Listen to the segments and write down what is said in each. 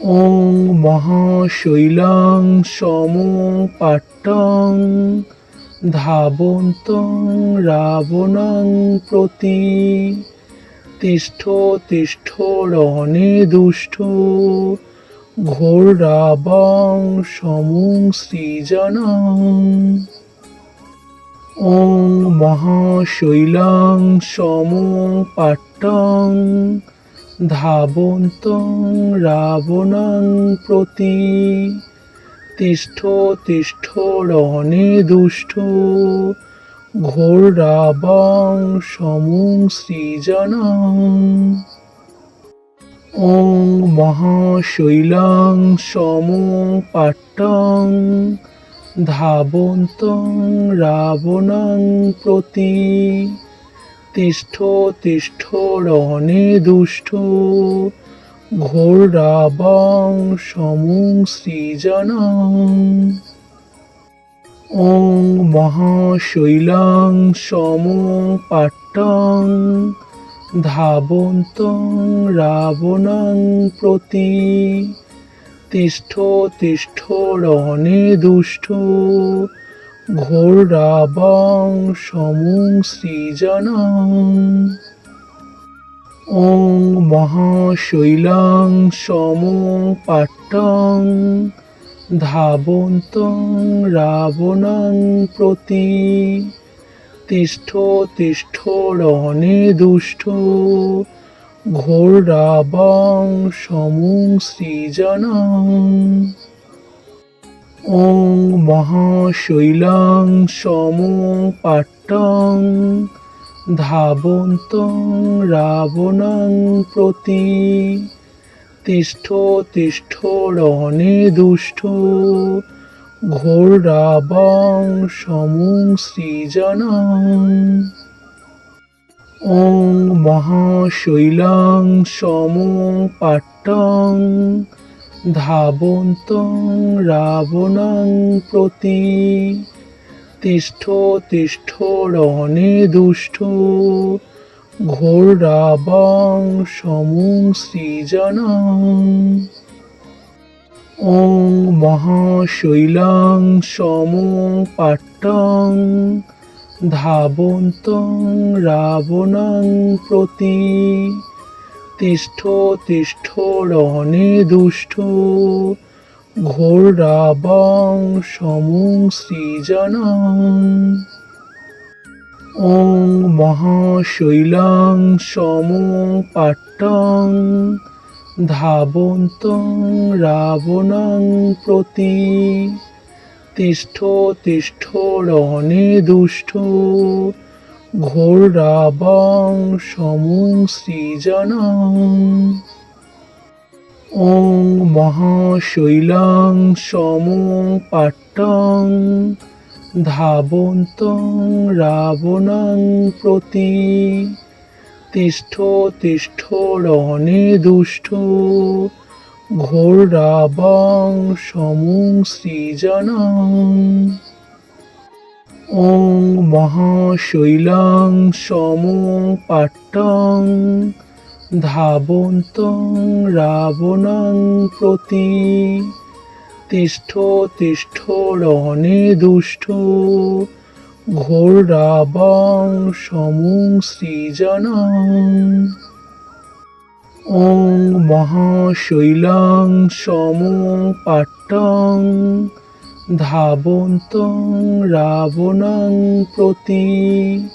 ওং মহাশৈলাং সমপাট্টং ধাবন্তং রাবণং প্রতি তিষ্ঠ তিষ্ঠ রণে দুষ্ট ঘোর রাবং সমং সৃজনং ওং মহাশৈলাং সমপাট্টং ধাবন্তং রাবণং প্রতি। তিষ্ঠ তিষ্ঠ রণে দুষ্ট। ঘোর রাবং সমং সৃজনং। ওং মহাশৈলাং সম পাট্টং। ধাবন্তং রাবণং প্রতি। তিষ্ঠ তিষ্ঠ রণে দুষ্ট ঘোর রাবং সমং সৃজনং। ওং মহাশৈলাং সম পাট্টং। ধাবন্তং রাবণং প্রতি। তিষ্ঠ তিষ্ঠ রণে দুষ্ট ঘোরাবং সমং সৃজন। ওং মহাশৈলাং সম পাট্টং। ধাবন্তং রাবণং প্রতি। তিষ্ঠ তিষ্ঠ রণে দুষ্ট ঘোরাবাং সমং সৃজনং। ওং মহাশৈলং সমপাট্টং ধাবন্তং রাবণং প্রতি তিষ্ঠ তিষ্ঠ রণে দুষ্ট ঘোর রাবং সমং সৃজনং ওং মহাশৈলং সমপাট্টং ধাবন্তং রাবণং প্রতি। তিষ্ঠ তিষ্ঠ রণে দুষ্ট ঘোর রাবং সমং সৃজনং। ওং মহাশৈলাং সম পাট্টং। ধাবন্তং রাবণং প্রতি। তিষ্ঠ তিষ্ঠ রণে দুষ্ট। ঘোর রাবং সমং সৃজনং। ওং মহাশৈলাং সম পাট্টং। ধাবন্তং রাবণং প্রতি। তিষ্ঠ তিষ্ঠ রণে দুষ্ট। ঘোরাবং সমং সৃজন। ওং মহাশৈলাং সম পাট্টং। ধাবন্তং রাবণং প্রতি। তিষ্ঠ তিষ্ঠ রণে দুষ্ট ঘোরাবং সমং সৃজনং। ওং মহাশৈলাং সম পাট্টং ধাবন্তং রাবণং প্রতি তিষ্ঠ তিষ্ঠ রণে দুষ্ট ঘোর রাবং সমং সৃজনং ওং মহাশৈলাং সম পাট্টং ধাবন্তং রাবণং প্রতি।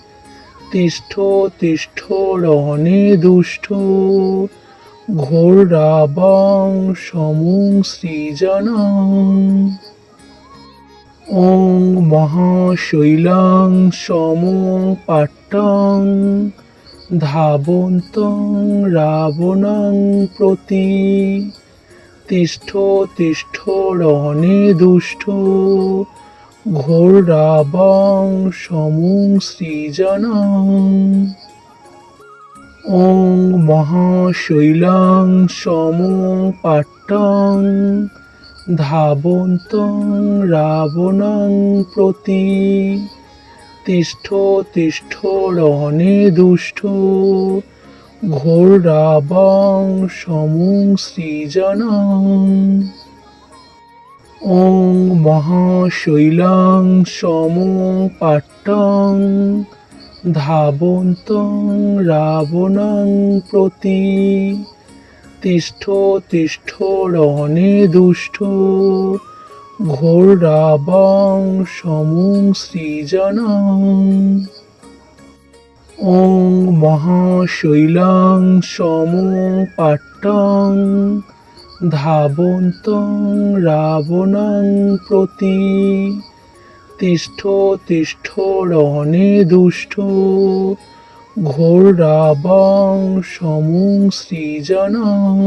তিষ্ঠ তিষ্ঠ রণে দুষ্ট। ঘোর রাবং সমং সৃজনং। ওং মহাশৈলাং সম পাট্টং। ধাবন্তং রাবণং প্রতি। তিষ্ঠ তিষ্ঠ রণে দুষ্ট ঘোর রাবং সমং সৃজনং। ওং মহাশৈলাং সম পাট্টং। ধাবন্তং রাবণং প্রতি। তিষ্ঠ তিষ্ঠ রণে দুষ্ট ঘোরাবং সমং সৃজন ওং মহাশৈলাং সম পাট্টং। ধাবন্তং রাবণং প্রতি। তিষ্ঠ তিষ্ঠ রণে দুষ্ট। ঘোরাবং সমং সৃজনং ওং মহাশৈলং সম পাট্টং ধাবন্তং রাবণং প্রতি। তিষ্ঠ তিষ্ঠ রণে দুষ্ট ঘোর রাবং সমং সৃজনং।